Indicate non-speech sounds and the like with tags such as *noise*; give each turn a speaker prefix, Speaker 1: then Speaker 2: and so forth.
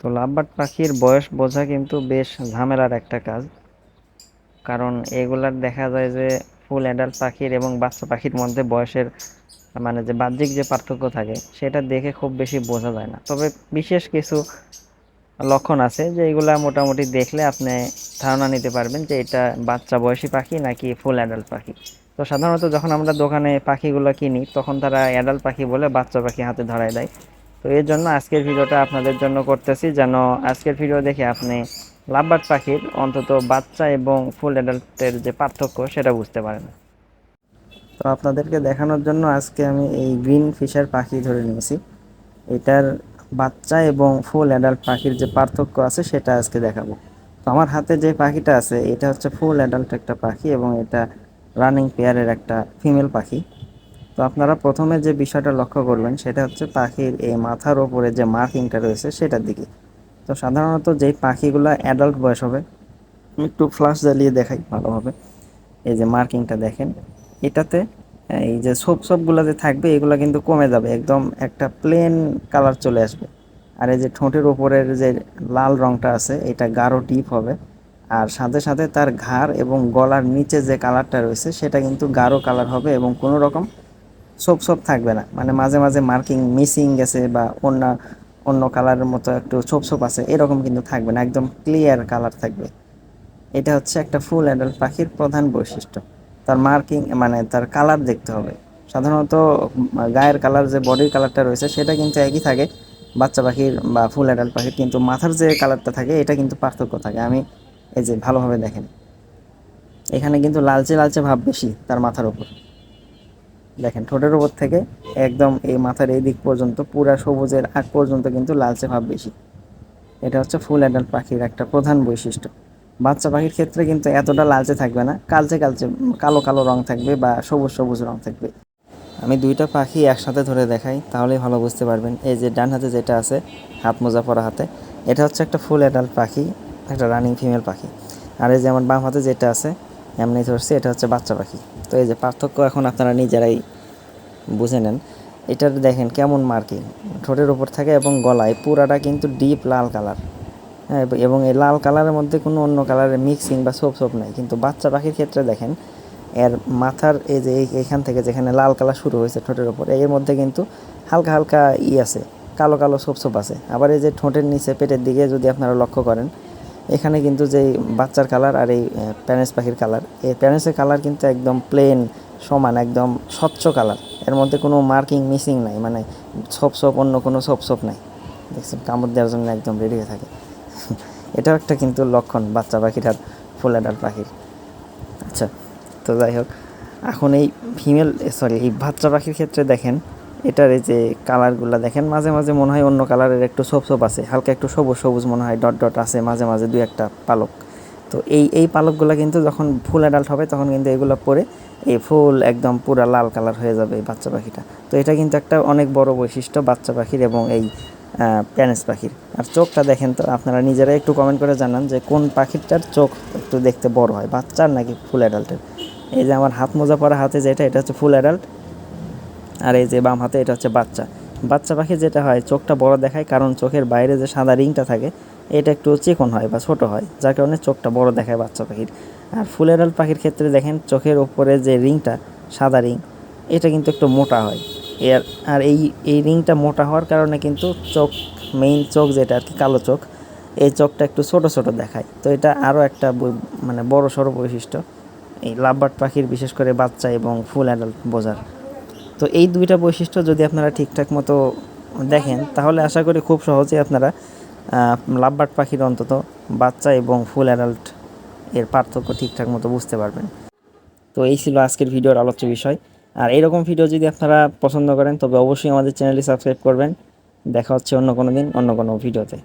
Speaker 1: তো লাভবার্ড পাখির বয়স বোঝা কিন্তু বেশ ঝামেলার একটা কাজ। কারণ এগুলার দেখা যায় যে ফুল অ্যাডাল্ট পাখির এবং বাচ্চা পাখির মধ্যে বয়সের মানে যে বাহ্যিক যে পার্থক্য থাকে, সেটা দেখে খুব বেশি বোঝা যায় না। তবে বিশেষ কিছু লক্ষণ আছে যে এগুলা মোটামুটি দেখলে আপনি ধারণা নিতে পারবেন যে এটা বাচ্চা বয়সী পাখি নাকি ফুল অ্যাডাল্ট পাখি। তো সাধারণত যখন আমরা দোকানে পাখিগুলো কিনি, তখন তারা অ্যাডাল্ট পাখি বলে বাচ্চা পাখি হাতে ধরায় দেয়। তো এর জন্য আজকের ভিডিওটা আপনাদের জন্য করতেছি, যেন আজকের ভিডিও দেখে আপনি লাভবার্ড পাখির অন্তত বাচ্চা এবং ফুল অ্যাডাল্টের যে পার্থক্য সেটা বুঝতে পারেন। তো আপনাদেরকে দেখানোর জন্য আজকে আমি এই গ্রিন ফিশার পাখি ধরে নিয়েছি। এটার বাচ্চা এবং ফুল অ্যাডাল্ট পাখির যে পার্থক্য আছে সেটা আজকে দেখাবো। তো আমার হাতে যে পাখিটা আছে, এটা হচ্ছে ফুল অ্যাডাল্ট একটা পাখি এবং এটা রানিং পেয়ারের একটা ফিমেল পাখি। তো আপনারা প্রথমে যে বিষয়টা লক্ষ্য করবেন সেটা হচ্ছে পাখির এই মাথার ওপরে যে মার্কিংটা রয়েছে সেটার দিকে। তো সাধারণত যেই পাখিগুলো অ্যাডাল্ট বয়স হবে, আমি একটু ফ্লাশ জ্বালিয়ে দেখাই ভালোভাবে। এই যে মার্কিংটা দেখেন, এটাতে এই যে সোপ সোপগুলো যে থাকবে, এগুলো কিন্তু কমে যাবে, একদম একটা প্লেন কালার চলে আসবে। আর এই যে ঠোঁটের উপরের যে লাল রংটা আছে, এটা গাঢ় টিপ হবে। আর সাথে সাথে তার ঘাড় এবং গলার নিচে যে কালারটা রয়েছে, সেটা কিন্তু গাঢ় কালার হবে এবং কোনো রকম সোপ সোপ থাকবে না। মানে মাঝে মাঝে মার্কিং মিসিং গেছে বা অন্য অন্য কালারের মতো একটু ছোপ ছোপ আছে, এরকম কিন্তু থাকবে না। একদম ক্লিয়ার কালার থাকবে। এটা হচ্ছে একটা ফুল অ্যাডাল্ট পাখির প্রধান বৈশিষ্ট্য। তার মার্কিং মানে তার কালার দেখতে হবে। সাধারণত গায়ের কালার যে বডির কালারটা রয়েছে, সেটা কিন্তু একই থাকে। বাচ্চা পাখির বা ফুল অ্যাডাল্ট পাখির কিন্তু মাথার যে কালারটা থাকে, এটা কিন্তু পার্থক্য থাকে। আমি এই যে ভালোভাবে দেখেন। এখানে কিন্তু লালচে লালচে ভাব বেশি তার মাথার উপর। দেখেন, ঠোঁটের উপর থেকে একদম এই মাথার এই দিক পর্যন্ত, পুরা সবুজের আগ পর্যন্ত কিন্তু লালচে ভাব বেশি। এটা হচ্ছে ফুল অ্যাডাল্ট পাখির একটা প্রধান বৈশিষ্ট্য। বাচ্চা পাখির ক্ষেত্রে কিন্তু এতটা লালচে থাকবে না, কালচে কালচে, কালো কালো রং থাকবে বা সবুজ সবুজ রং থাকবে। আমি দুইটা পাখি একসাথে ধরে দেখাই, তাহলেই ভালো বুঝতে পারবেন। এই যে ডান হাতে যেটা আছে, হাত মোজা পরা হাতে, এটা হচ্ছে একটা ফুল অ্যাডাল্ট পাখি, একটা রানিং ফিমেল পাখি। আর এই যে আমার বাম হাতে যেটা আছে, এমনি ধরছি, এটা হচ্ছে বাচ্চা পাখি। তো এই যে পার্থক্য এখন আপনারা নিজেরাই বুঝে নেন। এটার দেখেন কেমন মার্কিং। ঠোঁটের উপর থাকে এবং গলায়। পুরাটা কিন্তু ডিপ লাল কালার। হ্যাঁ এবং এই লাল কালারের মধ্যে কোনো অন্য কালারের মিক্সিং বা সোপ সোপ নাই। কিন্তু বাচ্চা পাখির ক্ষেত্রে দেখেন, এর মাথার এই যে এখান থেকে যেখানে লাল কালার শুরু হয়েছে ঠোঁটের উপর, এর মধ্যে কিন্তু হালকা হালকা ই আছে, কালো কালো সোপ সোপ আছে। আবার এই যে ঠোঁটের নিচে পেটের দিকে যদি আপনারা লক্ষ্য করেন, এখানে কিন্তু যেই বাচ্চার কালার আর এই প্যানেস পাখির কালার, এই প্যানেসের কালার কিন্তু একদম প্লেন সমান, একদম স্বচ্ছ কালার। এর মধ্যে কোনো মার্কিং মিসিং নাই মানে সোপ সোপ অন্য কোনো সোপ সোপ নাই। দেখছেন, কামড় দেওয়ার জন্য একদম রেডি হয়ে থাকে। *laughs* এটাও একটা কিন্তু লক্ষণ, বাচ্চা পাখির আর ফুল অ্যাডাল্ট পাখির। আচ্ছা তো যাই হোক, এখন এই ফিমেল সরি এই বাচ্চা পাখির ক্ষেত্রে দেখেন, এটার এই যে কালারগুলো দেখেন, মাঝে মাঝে মনে হয় অন্য কালারের একটু সোপ সোপ আছে, হালকা একটু সবুজ সবুজ মনে হয় ডট ডট আছে, মাঝে মাঝে দুই একটা পালক। তো এই এই পালকগুলো কিন্তু যখন ফুল অ্যাডাল্ট হবে, তখন কিন্তু এগুলো পরে এই ফুল একদম পুরা লাল কালার হয়ে যাবে এই বাচ্চা পাখিটা। তো এটা কিন্তু একটা অনেক বড় বৈশিষ্ট্য বাচ্চা পাখির এবং এই প্যানেস পাখির। আর চোখটা দেখেন তো, আপনারা নিজেরাই একটু কমেন্ট করে জানান যে কোন পাখিটার চোখ একটু দেখতে বড় হয়, বাচ্চার নাকি ফুল অ্যাডাল্টের এই যে আমার হাত মোজা পরা হাতে যেটা, এটা হচ্ছে ফুল অ্যাডাল্ট আর এই যে বাম হাতে, এটা হচ্ছে বাচ্চা। বাচ্চা পাখি যেটা হয়, চোখটা বড় দেখায়, কারণ চোখের বাইরে যে সাদা রিংটা থাকে এটা একটু চিকন হয় বা ছোট হয়, যার কারণে চোখটা বড় দেখায় বাচ্চা পাখির। আর ফুল অ্যাডাল্ট পাখির ক্ষেত্রে দেখেন চোখের ওপরে যে রিংটা, সাদা রিং, এটা কিন্তু একটু মোটা হয়। এর, আর এই এই রিংটা মোটা হওয়ার কারণে কিন্তু চোখ মেইন চোখ যেটা আর কি, কালো চোখ, এই চোখটা একটু ছোট ছোট দেখায়। তো এটা আরও একটা মানে বড় সড়ো বৈশিষ্ট্য, এই লাভবার্ড পাখির, বিশেষ করে বাচ্চা এবং ফুল অ্যাডাল্ট বোঝার। তো এই দুইটা বৈশিষ্ট্য যদি আপনারা ঠিকঠাক মতো দেখেন, তাহলে আশা করি খুব সহজেই আপনারা লাভবার্ড পাখির অন্তত বাচ্চা এবং ফুল অ্যাডাল্ট এর পার্থক্য ঠিকঠাক মতো বুঝতে পারবেন। তো এই ছিল আজকের ভিডিওর আলোচ্য বিষয়। আর এরকম ভিডিও যদি আপনারা পছন্দ করেন, তবে অবশ্যই আমাদের চ্যানেলটি সাবস্ক্রাইব করবেন। দেখা হচ্ছে অন্য কোনো দিন, অন্য কোনো ভিডিওতে